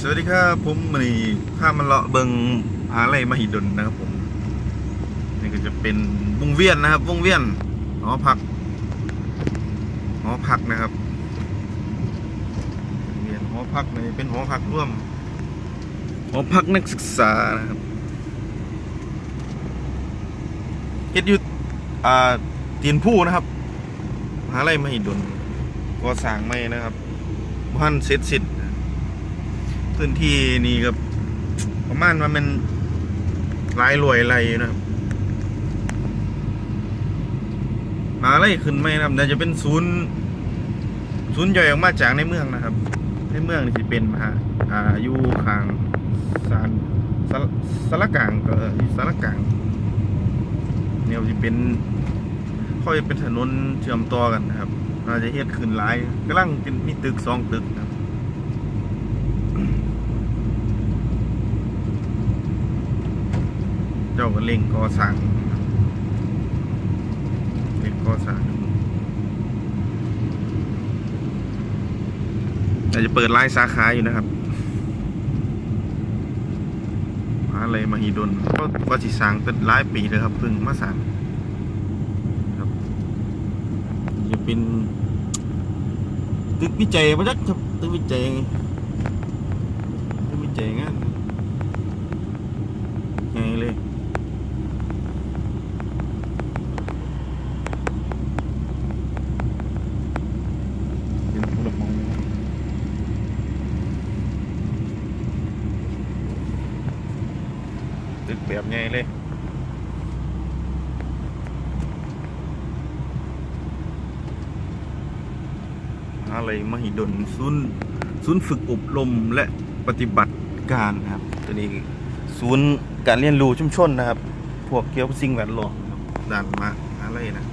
สวัสดีครับผมมันนี่พามาเลาะเบิงหาอะไรมาหิดลนะครับผม นี่ก็จะเป็นวงเวียนนะครับวงเวียนหอพักหอพักนะครับเวียนหอพักในเป็นหอพักร่วมหอพักนักศึกษานะครับเฮ็ดอยู่อ่าตีนผู้นะครับหาอะไรมาหิดลก่อสร้างไม่นะครับบ้านเสร็จสิ้น พื้นที่นี่กับประมาณว่ามันหลายรวยไรอยู่นะครับหาอะไรขึ้นไหมนะครับแต่จะเป็นศูนย์ศูนย์ย่อยออกมาจากในเมืองนะครับ ในเมืองนี่สิเป็นมหาอ่าอยู่ข้างสารสารกลางก็อยู่สารกลางเนี่ยจะเป็นค่อยเป็นถนนเชื่อมต่อกันนะครับน่าจะเฮ็ดขึ้นหลายกำลังเป็นมีตึกสองตึกครับ เจ้าก็เล่งก่อสร้างเล่งก่อสร้างแต่จะเปิดไลน์สาขาอยู่นะครับหาอะไรมาฮีดนก็ว่าสิสร้างเป็นหลายปีเลยครับเพิ่งมาสร้างครับจะเป็นตึกวิจัยประจักครับตึกวิจัยตึกวิจัยงานไงเลย เป็นผู้รับเหมา ตึกแบบใหญ่เลยอะไรมหิดลศูนย์ศูนย์ฝึกอบรมและปฏิบัติการนะครับตัวนี้ศูนย์การเรียนรู้ชุมชนนะครับ พวกเกี่ยวกับสิ่งแวดล้อมครับด้านมาอะไรนะ